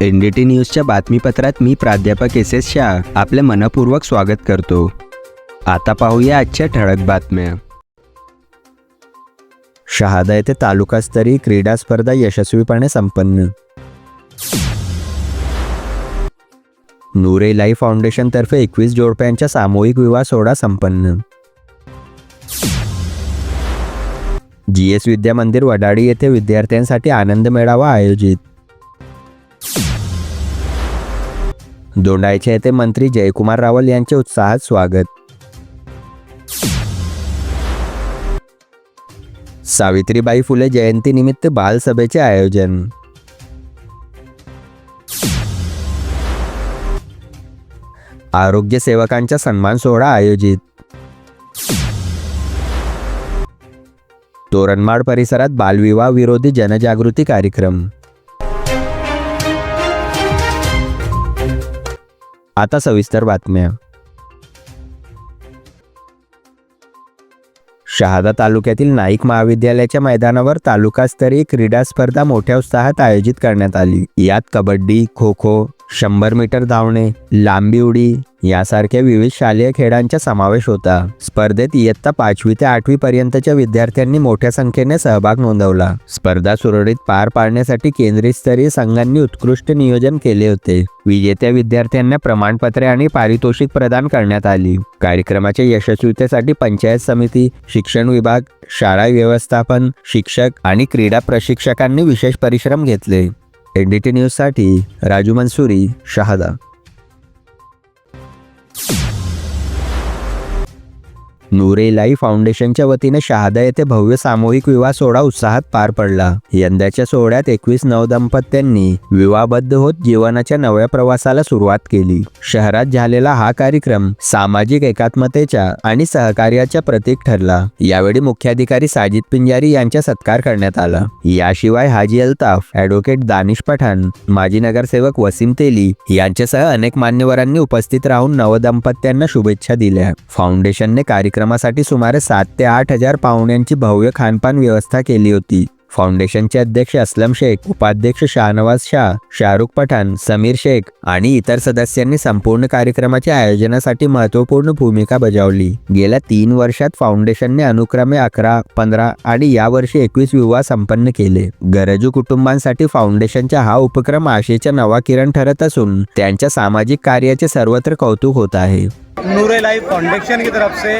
N D T न्यूजच्या बातमीपत्रात मी प्राध्यापक S S Shah आपले मनपूर्वक स्वागत करतो. आता पाहूया आजच्या ठळक बातम्या. शहादा येथे तालुकास्तरीय क्रीडा स्पर्धा यशस्वीपणे संपन्न. नूरे लाई फाउंडेशनतर्फे एकवीस जोडप्यांच्या सामूहिक विवाह सोहळा संपन्न. जी एस विद्या मंदिर वडाळी येथे विद्यार्थ्यांसाठी आनंद मेळावा आयोजित. दोंडायचे येथे मंत्री जयकुमार रावल यांचे उत्साहात स्वागत. सावित्रीबाई फुले जयंतीनिमित्त बालसभेचे आयोजन. आरोग्य सेवकांचा सन्मान सोहळा आयोजित. तोरणमाळ परिसरात बालविवाह विरोधी जनजागृती कार्यक्रम. आता सविस्तर बातम्या. शहादा तालुक्यातील नाईक महाविद्यालयाच्या मैदानावर तालुकास्तरीय क्रीडा स्पर्धा मोठ्या उत्साहात आयोजित करण्यात आली. यात कबड्डी खो खो शंभर मीटर धावणे लांबी उडी यासारख्या विविध शालेय खेळांचा समावेश होता. स्पर्धेत इयत्ता पाचवी ते आठवी पर्यंतच्या विद्यार्थ्यांनी मोठ्या संख्येने सहभाग नोंदवला. स्पर्धा सुरळीत पार पाडण्यासाठी केंद्रीय स्तरीय संघांनी उत्कृष्ट नियोजन केले होते. विजेत्या विद्यार्थ्यांना प्रमाणपत्रे आणि पारितोषिक प्रदान करण्यात आली. कार्यक्रमाच्या यशस्वीतेसाठी पंचायत समिती शिक्षण विभाग शाळा व्यवस्थापन शिक्षक आणि क्रीडा प्रशिक्षकांनी विशेष परिश्रम घेतले. एनडीटी न्यूजसाठी राजू मंसुरी शहादा. you नुरेलाई फाउंडेशनच्या वतीने शहादा येथे भव्य सामूहिक विवाह सोहळा उत्साहात पार पडला. यंदाच्या सोहळ्यात एकवीस नवदंपत्यांनी विवाहबद्ध होत जीवनाच्या नव्या प्रवासाला सुरुवात केली. शहरात झालेला हा कार्यक्रम सामाजिक एकात्मतेच्या आणि सहकार्याच्या प्रतीक ठरला. यावेळी मुख्याधिकारी साजिद पिंजारी यांचा सत्कार करण्यात आला. याशिवाय हाजी अल्ताफ ॲडव्होकेट दानिश पठाण माजी नगरसेवक वसीम तेली यांच्यासह अनेक मान्यवरांनी उपस्थित राहून नवदंपत्यांना शुभेच्छा दिल्या. फाउंडेशनने कार्यक्रमासाठी सुमारे सात ते आठ हजार पाहुण्यांची भव्य खानपान व्यवस्था केली होती. फाउंडेशनचे अध्यक्ष असलम शेख उपाध्यक्ष शाहनवाज शाह शाहरुख पठाण समीर शेख आणि इतर सदस्यांनी संपूर्ण कार्यक्रमाच्या आयोजनासाठी महत्त्वपूर्ण भूमिका बजावली. गेल्या तीन वर्षात फाउंडेशनने अनुक्रमे अकरा पंधरा आणि यावर्षी एकवीस विवाह संपन्न केले. गरजू कुटुंबांसाठी फाउंडेशनचा हा उपक्रम आशेच्या नवा किरण ठरत असून त्यांच्या सामाजिक कार्याचे सर्वत्र कौतुक होत आहे. नूरे लाइफ फाउंडेशन की तरफ से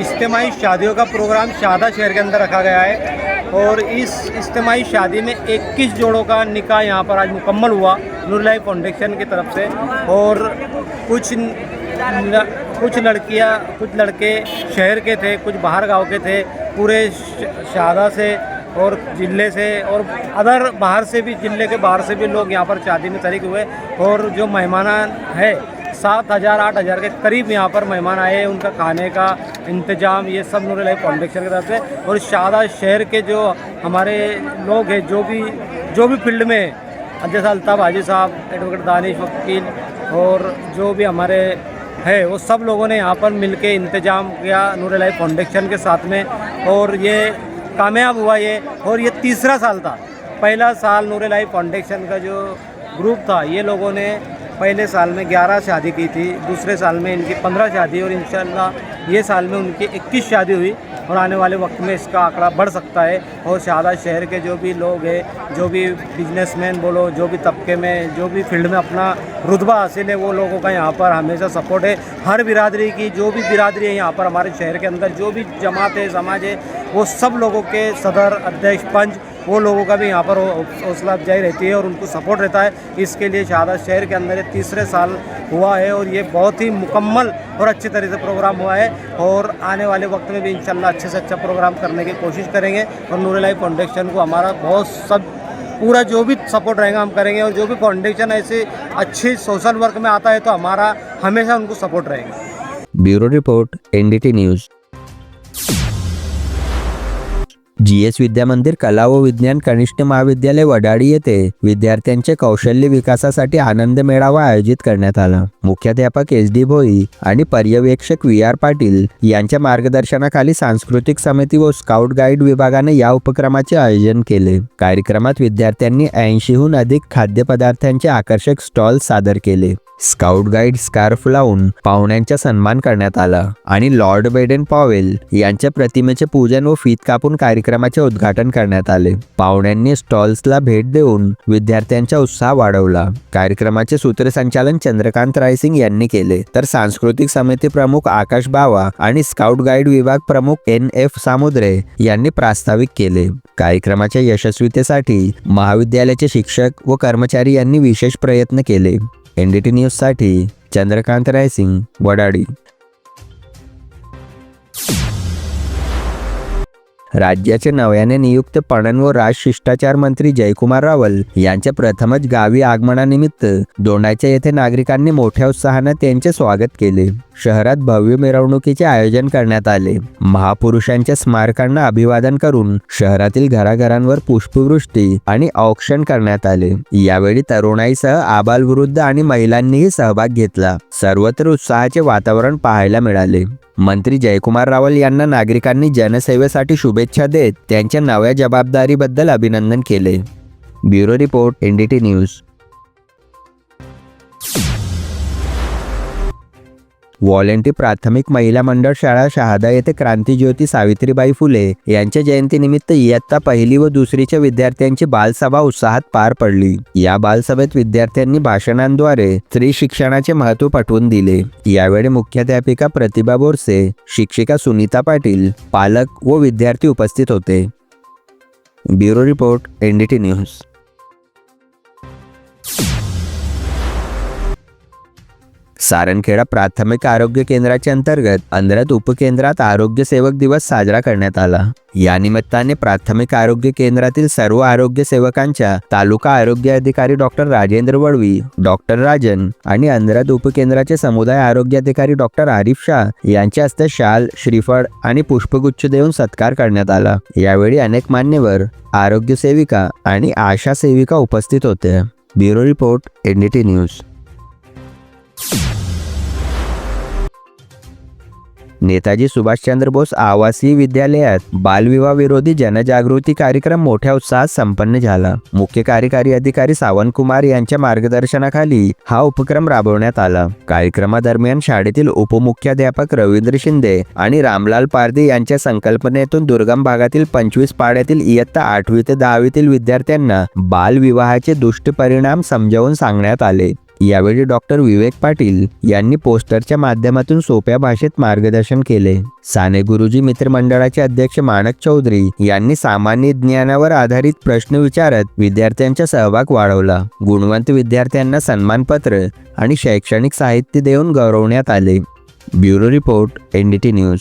इज्तमाही शादियों का प्रोग्राम शादा शहर के अंदर रखा गया है। और इस इज्तमाही शादी में 21 जोड़ों का निकाह यहाँ पर आज मुकम्मल हुआ नूर लाइफ फाउंडेशन की तरफ़ से। और कुछ ल, कुछ लड़कियाँ कुछ लड़के शहर के थे कुछ बाहर गाँव के थे पूरे शादा से और ज़िले से और अदर बाहर से भी ज़िले के बाहर से भी लोग यहाँ पर शादी में शरीक हुए। और जो मेहमान है सात हज़ार, आठ हज़ार के करीब यहाँ पर मेहमान आए हैं, उनका खाने का इंतज़ाम, ये सब नूर लाइफ फाउंडेशन की तरफ़ से। और शादा शहर के जो हमारे लोग हैं, जो भी जो भी फ़ील्ड में जैसे अल्ताफ़ हाजी साहब एडवोकेट दानिश वकील और जो भी हमारे है, वो सब लोगों ने यहाँ पर मिलके इंतज़ाम किया नूर लाइफ फाउंडेशन के साथ में। और ये कामयाब हुआ ये, और ये तीसरा साल था। पहला साल नूर लाइफ फाउंडेशन का जो ग्रुप था, ये लोगों ने पहले साल में 11 शादी की थी, दूसरे साल में इनकी 15 शादी और इंशाल्लाह ये साल में उनकी 21 शादी हुई और आने वाले वक्त में इसका आंकड़ा बढ़ सकता है और शादा शहर के जो भी लोग हैं, जो भी बिजनेसमैन बोलो, जो भी तबके में, जो भी फ़ील्ड में अपना रुतबा हासिल है, वो लोगों का यहाँ पर हमेशा सपोर्ट है। हर बिरादरी की, जो भी बिरादरी है यहाँ पर, हमारे शहर के अंदर, जो भी जमात है, समाज है, वो सब लोगों के सदर, अध्यक्ष, पंच वो लोगों का भी यहाँ पर हौसला अफजाई रहती है और उनको सपोर्ट रहता है। इसके लिए शहादा शहर के अंदर तीसरे साल हुआ है और ये बहुत ही मुकम्मल और अच्छे तरह से प्रोग्राम हुआ है और आने वाले वक्त में भी इंशाल्लाह अच्छे से अच्छा प्रोग्राम करने की कोशिश करेंगे और नूर लाइफ फाउंडेशन को हमारा बहुत सब, पूरा जो भी सपोर्ट रहेगा हम करेंगे और जो भी फाउंडेशन ऐसे अच्छे सोशल वर्क में आता है तो हमारा हमेशा उनको सपोर्ट रहेगा। Bureau report N D T news G S विद्यामंदिर कला व विज्ञान कनिष्ठ महाविद्यालय वडाळी येथे विद्यार्थ्यांचे कौशल्य विकासासाठी आनंद मेळावा आयोजित करण्यात आला. मुख्याध्यापक एस डी भोई आणि पर्यवेक्षक व्ही आर पाटील यांच्या मार्गदर्शनाखाली सांस्कृतिक समिती व स्काउट गाईड विभागाने या उपक्रमाचे आयोजन केले. कार्यक्रमात विद्यार्थ्यांनी ऐंशीहून अधिक खाद्यपदार्थांचे आकर्षक स्टॉल सादर केले. स्काउट गाईड स्कार्फ लावून पाहुण्यांचा सन्मान करण्यात आला आणि लॉर्ड बेडेन पॉवेल यांच्या प्रतिमेचे पूजन व फीत कापून कार्यक्रमाचे उद्घाटन करण्यात आले. पाहुण्यांनी स्टॉल्सला भेट देऊन विद्यार्थ्यांचा उत्साह वाढवला. कार्यक्रमाचे सूत्रसंचालन चंद्रकांत सिंग यांनी केले. तर सांस्कृतिक समिती प्रमुख आकाश बावा आणि स्काउट गाईड विभाग प्रमुख एन एफ सामुद्रे यांनी प्रास्ताविक केले. कार्यक्रमाच्या यशस्वीतेसाठी महाविद्यालयाचे शिक्षक व कर्मचारी यांनी विशेष प्रयत्न केले. एनडीटी न्यूजसाठी चंद्रकांत रायसिंग वडाडी. राज्याचे नव्याने नियुक्त पणन व राजशिष्टाचार मंत्री जयकुमार रावल यांच्या प्रथमच गावी आगमनानिमित्त दोंडाच्या येथे नागरिकांनी मोठ्या उत्साहाने त्यांचे स्वागत केले. शहरात भव्य मिरवणुकीचे आयोजन करण्यात आले. महापुरुषांच्या स्मारकांना अभिवादन करून शहरातील घराघरांवर पुष्पवृष्टी आणि औक्षण करण्यात आले. यावेळी तरुणाईसह आबालवृद्ध आणि महिलांनीही सहभाग घेतला. सर्वत्र उत्साहाचे वातावरण पाहायला मिळाले. मंत्री जयकुमार रावल यांना नागरिकांनी जनसेवेसाठी शुभेच्छा देत त्यांच्या नव्या जबाबदारीबद्दल अभिनंदन केले. Bureau report NDT news. व्हॉलेंटी प्राथमिक महिला मंडळ शाळा शहादा येथे क्रांतीज्योती सावित्रीबाई फुले यांच्या जयंतीनिमित्त इयत्ता पहिली व दुसरीच्या विद्यार्थ्यांची बालसभा उत्साहात पार पडली. या बालसभेत विद्यार्थ्यांनी भाषणांद्वारे स्त्री शिक्षणाचे महत्त्व पटवून दिले. यावेळी मुख्याध्यापिका प्रतिभा बोरसे शिक्षिका सुनीता पाटील पालक व विद्यार्थी उपस्थित होते. Bureau report NDT news. Sarankheda प्राथमिक आरोग्य केंद्राच्या अंतर्गत अंधरत उपकेंद्रात आरोग्य सेवक दिवस साजरा करण्यात आला. या निमित्ताने प्राथमिक आरोग्य केंद्रातील सर्व आरोग्य सेवकांच्या तालुका आरोग्य अधिकारी डॉक्टर राजेंद्र वळवी डॉक्टर राजन आणि अंधरथ उपकेंद्राचे समुदाय आरोग्य अधिकारी डॉक्टर आरिफ शाह यांच्या हस्ते शाल श्रीफळ आणि पुष्पगुच्छ देऊन सत्कार करण्यात आला. यावेळी अनेक मान्यवर आरोग्य सेविका आणि आशा सेविका उपस्थित होत्या bureau report NDT news. Netaji Subhashchandra Bose आवासीय विद्यालयात बालविवाह विरोधी जनजागृती कार्यक्रम मोठ्या उत्साहात संपन्न झाला. मुख्य कार्यकारी अधिकारी सावंत कुमार यांच्या मार्गदर्शनाखाली हा उपक्रम राबवण्यात आला. कार्यक्रमादरम्यान शाळेतील उपमुख्याध्यापक रवींद्र शिंदे आणि रामलाल पारदे यांच्या संकल्पनेतून दुर्गम भागातील पंचवीस पाड्यातील इयत्ता आठवी ते दहावीतील विद्यार्थ्यांना बालविवाहाचे दुष्ट परिणाम समजावून सांगण्यात आले. यावेळी डॉक्टर विवेक पाटील यांनी पोस्टरच्या माध्यमातून सोप्या भाषेत मार्गदर्शन केले. साने गुरुजी मित्रमंडळाचे अध्यक्ष माणक चौधरी यांनी सामान्य ज्ञानावर आधारित प्रश्न विचारत विद्यार्थ्यांचा सहभाग वाढवला. गुणवंत विद्यार्थ्यांना सन्मानपत्र आणि शैक्षणिक साहित्य देऊन गौरवण्यात आले. Bureau report NDT news.